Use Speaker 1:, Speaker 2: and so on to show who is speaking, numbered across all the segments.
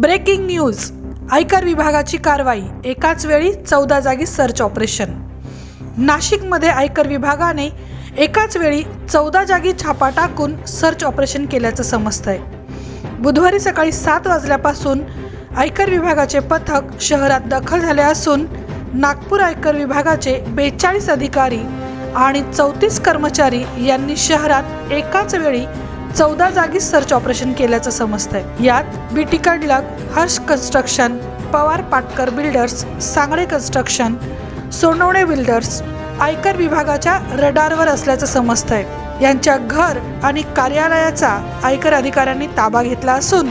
Speaker 1: Breaking news. आयकर विभागाची कारवाई. एकाच वेळी चौदा जागी सर्च ऑपरेशन. नाशिकमध्ये आयकर विभागाने एकाच वेळी चौदा जागी छापा टाकून सर्च ऑपरेशन केल्याचं समजतंय. बुधवारी सकाळी सात वाजल्यापासून आयकर विभागाचे पथक शहरात दाखल झाले असून नागपूर आयकर विभागाचे बेचाळीस अधिकारी आणि चौतीस कर्मचारी यांनी शहरात एकाच वेळी चौदा जागी सर्च ऑपरेशन केल्याचं समजतंय. यात BT Kadlak Harsh construction Pawar Patkar builders Sangle construction Sonawane builders आयकर विभागाच्या रडारवर असल्याचं समजतंय. यांच्या घर आणि कार्यालयाचा आयकर अधिकाऱ्यांनी ताबा घेतला असून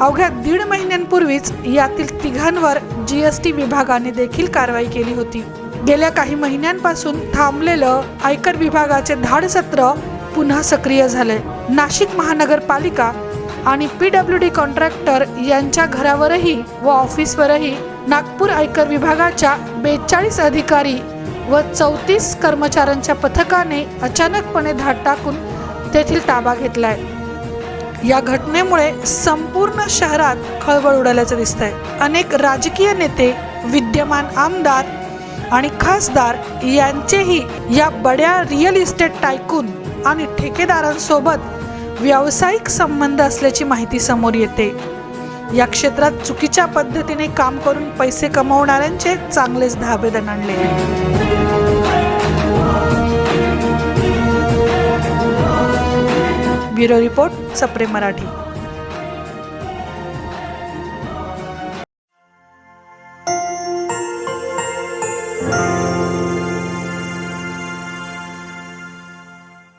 Speaker 1: अवघ्या दीड महिन्यांपूर्वीच यातील तिघांवर जीएसटी विभागाने देखील कारवाई केली होती. गेल्या काही महिन्यांपासून थांबलेलं आयकर विभागाचे धाडसत्र पुन्हा सक्रिय झाले. नाशिक महानगरपालिका आणि पी डब्ल्यू डी कॉन्ट्रॅक्टर यांच्या घरावरही व ऑफिसवरही नागपूर आयकर विभागाच्या बेचाळीस अधिकारी व चौतीस कर्मचाऱ्यांच्या पथकाने अचानकपणे धाड टाकून तेथील ताबा घेतलाय. या घटनेमुळे संपूर्ण शहरात खळबळ उडाल्याचं दिसतंय. अनेक राजकीय नेते विद्यमान आमदार आणि खासदार यांचेही या बड्या रिअल इस्टेट टायकून आणि ठेकेदारांसोबत व्यावसायिक संबंध असल्याची माहिती समोर येते. या क्षेत्रात चुकीच्या पद्धतीने काम करून पैसे कमवणाऱ्यांचे चांगलेच धाबे दणाणले. ब्युरो रिपोर्ट सप्रे मराठी.